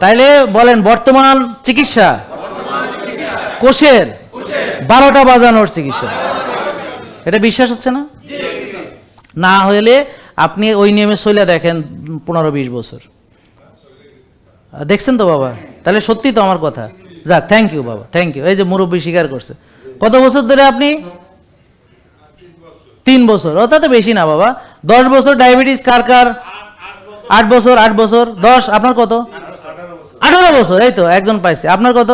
তাইলে বলেন, বর্তমান চিকিৎসা? কোষের? বারোটা বাজানোর চিকিৎসা। এটা বিশ্বাস হচ্ছে না? না হলে আপনি ওই নিয়মে চলে দেখেন পনেরো বিশ বছর। দেখছেন তো বাবা? তাহলে সত্যি তো আমার কথা। যাক থ্যাংক ইউ বাবা থ্যাংক ইউ এই যে মুরব্বী স্বীকার করছে। কত বছর ধরে আপনি? তিন বছর। ও তাতে বেশি না বাবা। দশ বছর ডায়াবেটিস কার কার? আট বছর আট বছর। দশ, আপনার কত? আঠারো বছর, এই তো একজন পাইছে। আপনার কত?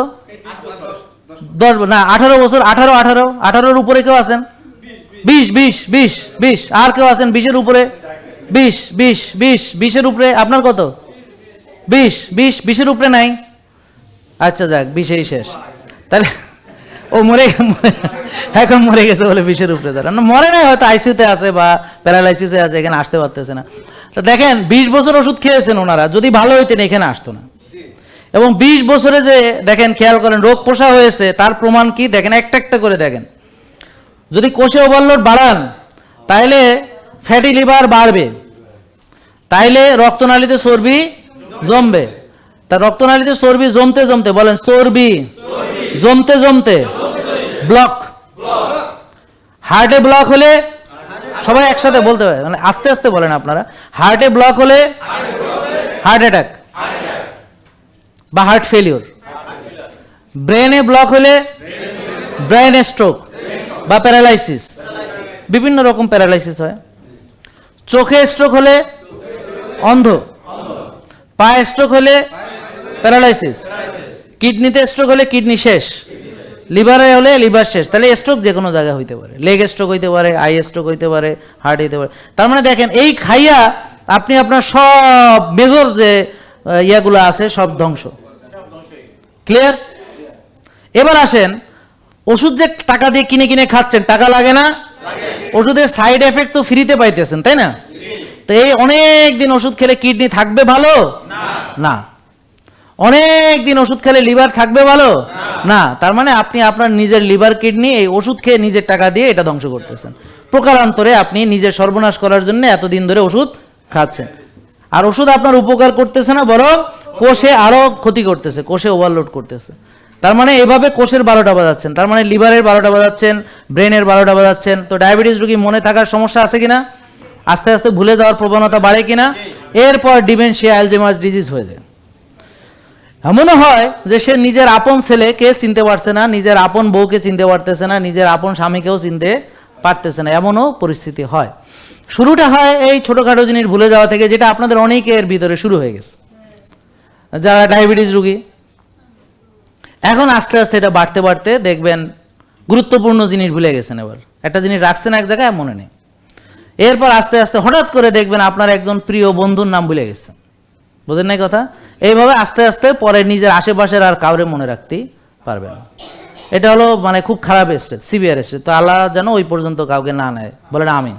দশ না, আঠারো বছর, আঠারো আঠারো, আঠারোর উপরে কেউ আছেন? বিশ বিশ বিশ বিশ। আর কেউ আছেন বিশের উপরে? বিশ বিশ বিশ, বিশের উপরে আপনার কত? বিশ বিশ, বিশের উপরে নাই? আচ্ছা যাক, বিশেই শেষ। তাহলে ও মরে এখন মরে গেছে বলে বিশের উপরে তারা মরে নাই, হয়তো আইসিউতে আছে বা প্যারালাইসিসে আছে, এখানে আসতে পারতেছে না। তো দেখেন, বিশ বছর ওষুধ খেয়েছেন ওনারা, যদি ভালো হইতেন এখানে আসতো না। এবং বিশ বছরে যে, দেখেন, খেয়াল করেন, রোগ পোষা হয়েছে, তার প্রমাণ কি? দেখেন, একটা একটা করে দেখেন। যদি কোষে ওভারলোড বাড়ান, তাইলে ফ্যাটি লিভার বাড়বে। তাইলে রক্তনালীতে চর্বি জমবে। তা রক্তনালীতে চর্বি জমতে জমতে, বলেন, চর্বি জমতে জমতে ব্লক। হার্টে ব্লক হলে সবাই একসাথে বলতে পারে মানে আস্তে আস্তে বলেন আপনারা। হার্টে ব্লক হলে হার্ট অ্যাটাক। বা হার্ট ফেলিওর ব্রেনে ব্লক হলে ব্রেন স্ট্রোক বা প্যারালাইসিস বিভিন্ন রকম প্যারালাইসিস হয়। চোখে স্ট্রোক হলে অন্ধ। পায়ে স্ট্রোক হলে প্যারালাইসিস কিডনিতে স্ট্রোক হলে কিডনি শেষ। লিভারে হলে লিভার শেষ। তাহলে স্ট্রোক যে কোনো জায়গায় হইতে পারে। লেগ স্ট্রোক হইতে পারে আই স্ট্রোক হইতে পারে হার্ট হইতে পারে। তার মানে দেখেন, এই খাইয়া আপনি আপনার সব মেজর যে ইয়াগুলো আছে, সব ধ্বংস। ক্লিয়ার এবার আসেন, ওষুধ যে টাকা দিয়ে কিনে কিনে খাচ্ছেন, টাকা লাগে না? ওষুধের সাইড এফেক্ট তো ফ্রিতে পাইতেছেন, তাই না? তো এই অনেক দিন ওষুধ খেলে কিডনি থাকবে ভালো? না। অনেক দিন ওষুধ খেলে লিভার থাকবে ভালো? না। তার মানে আপনি আপনার নিজের লিভার কিডনি এই ওষুধ খেয়ে নিজের টাকা দিয়ে এটা ধ্বংস করতেছেন। প্রকারান্তরে আপনি নিজের সর্বনাশ করার জন্য এতদিন ধরে ওষুধ খাচ্ছেন। আর ওষুধ আপনার উপকার করতেছে না, বরং কোষে আরও ক্ষতি করতেছে, কোষে ওভারলোড করতেছে। তার মানে এভাবে কোষের বারোটা বাজাচ্ছেন। তার মানে লিভারের বারোটা বাজাচ্ছেন, ব্রেনের বারোটা বাজাচ্ছেন। তো ডায়াবেটিস রোগী মনে থাকার সমস্যা আছে কিনা? আস্তে আস্তে ভুলে যাওয়ার প্রবণতা বাড়ে কিনা? এরপর ডিমেনশিয়া অ্যালজেমাস ডিজিজ হয়ে যায়। এমনও হয় যে সে নিজের আপন ছেলেকে চিনতে পারছে না, নিজের আপন বউকে চিনতে পারতেছে না, নিজের আপন স্বামীকেও চিনতে পারতেছে না। এমনও পরিস্থিতি হয়। শুরুটা হয় এই ছোটোখাটো জিনিস ভুলে যাওয়া থেকে, যেটা আপনাদের অনেকের ভিতরে শুরু হয়ে গেছে। যারা ডায়াবেটিস রুগী। এখন আস্তে আস্তে এটা বাড়তে বাড়তে দেখবেন গুরুত্বপূর্ণ জিনিস ভুলে গেছেন এবার। একটা জিনিস রাখছেন এক জায়গায় মনে নেই। এরপর আস্তে আস্তে হঠাৎ করে দেখবেন আপনার একজন প্রিয় বন্ধুর নাম ভুলে গেছেন। বোঝেন নাই কথা? এইভাবে আস্তে আস্তে পরে নিজের আশেপাশের আর কাউরে মনে রাখতেই পারবে না এটা হলো মানে খুব খারাপ স্টেজ, সিভিয়ার স্টেজ। তো আল্লাহ যেন ওই পর্যন্ত কাউকে না নেয়। বলেন আমিন।